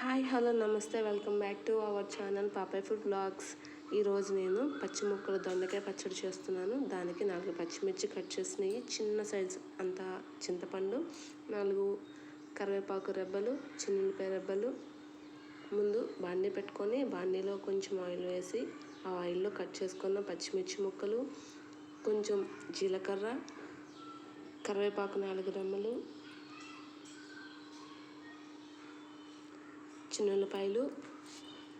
Hi hello namaste. Welcome back to our channel Papai food vlogs. ఈరోజు నేను పచ్చి ముక్కలు దొండకాయ పచ్చడి చేస్తున్నాను. దానికి నాలుగు పచ్చిమిర్చి కట్ చేసినవి. చిన్న సైజ్ అంత చింతపండు నాలుగు కరివేపాకు రెబ్బలు చిన్నపాయ రెబ్బలు. ముందు బాండీ పెట్టుకొని బాండీలో కొంచెం ఆయిల్ వేసి ఆ ఆయిల్లో కట్ చేసుకున్న పచ్చిమిర్చి ముక్కలు కొంచెం జీలకర్ర కరివేపాకు నాలుగు రెమ్మలు చిన్నులపాయలు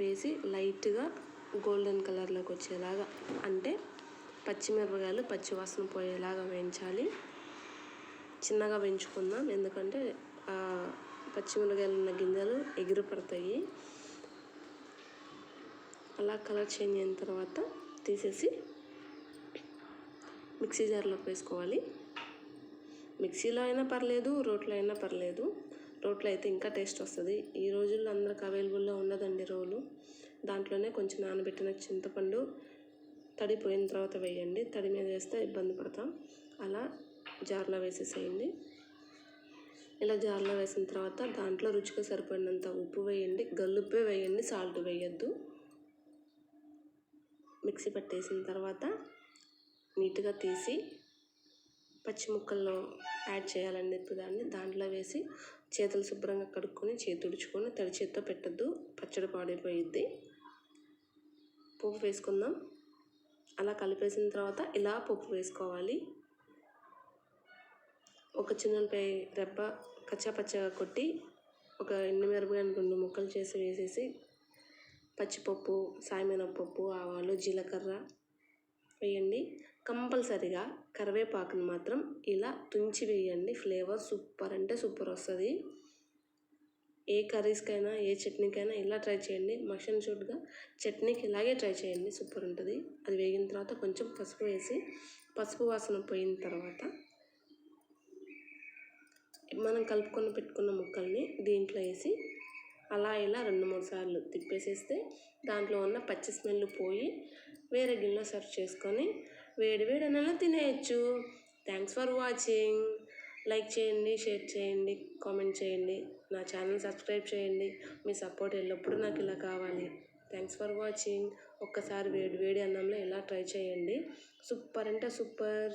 వేసి లైట్గా గోల్డెన్ కలర్లోకి వచ్చేలాగా అంటే పచ్చిమిరపకాయలు పచ్చివాసన పోయేలాగా వేయించాలి. చిన్నగా వేయించుకుందాం. ఎందుకంటే పచ్చిమిరపకాయలు ఉన్న గింజలు ఎగిరి పడతాయి. అలా కలర్ చేంజ్ అయిన తర్వాత తీసేసి మిక్సీ జార్లోకి వేసుకోవాలి. మిక్సీలో అయినా పర్లేదు రోట్లో అయినా పర్లేదు. రోట్లో అయితే ఇంకా టేస్ట్ వస్తుంది. ఈ రోజుల్లో అందరికి అవైలబుల్లో ఉన్నదండి రోలు. దాంట్లోనే కొంచెం నానబెట్టిన చింతపండు తడిపోయిన తర్వాత వేయండి. తడి మీద వేస్తే ఇబ్బంది పడతాం. అలా జార్లో వేసేసేయండి. ఇలా జార్లో వేసిన తర్వాత దాంట్లో రుచిగా సరిపడినంత ఉప్పు వేయండి. గల్లుప్పే వేయండి. సాల్ట్ వేయద్దు. మిక్సీ పట్టేసిన తర్వాత నీట్గా తీసి పచ్చి ముక్కల్లో యాడ్ చేయాలని చెప్పి దాన్ని. దాంట్లో వేసి చేతులు శుభ్రంగా కడుక్కొని చేతుడుచుకొని తడి చేత్తో పెట్టద్దు. పచ్చడి పాడైపోయిద్ది. పప్పు వేసుకుందాం. అలా కలిపేసిన తర్వాత ఇలా పప్పు వేసుకోవాలి. ఒక చిన్నపై రెబ్బ కచ్చా పచ్చగా కొట్టి ఒక ఎండుమిరపకాయలు రెండు ముక్కలు చేసి వేసేసి పచ్చిపప్పు సాయమినపప్పు ఆవాలు జీలకర్ర వేయండి. కంపల్సరిగా కరివేపాకుని మాత్రం ఇలా తుంచి వేయండి. ఫ్లేవర్ సూపర్ అంటే సూపర్ వస్తుంది. ఏ కర్రీస్కైనా ఏ చట్నీకైనా ఇలా ట్రై చేయండి. మషన్ షూట్గా చట్నీకి ఇలాగే ట్రై చేయండి. సూపర్ ఉంటుంది. అది వేగిన తర్వాత కొంచెం పసుపు వేసి పసుపు వాసన పోయిన తర్వాత మనం కలుపుకొని పెట్టుకున్న ముక్కల్ని దీంట్లో వేసి అలా ఇలా రెండు మూడు సార్లు తిప్పేసేస్తే దాంట్లో ఉన్న పచ్చి స్మెల్ పోయి వేరే గిన్నెలో సర్వ్ చేసుకొని వేడి వేడి అన్నంలో తినేయచ్చు. థ్యాంక్స్ ఫర్ వాచింగ్ లైక్ చేయండి షేర్ చేయండి కామెంట్ చేయండి. నా ఛానల్ సబ్స్క్రైబ్ చేయండి. మీ సపోర్ట్ ఎల్లప్పుడూ నాకు ఇలా కావాలి. థ్యాంక్స్ ఫర్ వాచింగ్ ఒక్కసారి వేడి వేడి అన్నంలో ఇలా ట్రై చేయండి? సూపర్ అంటే సూపర్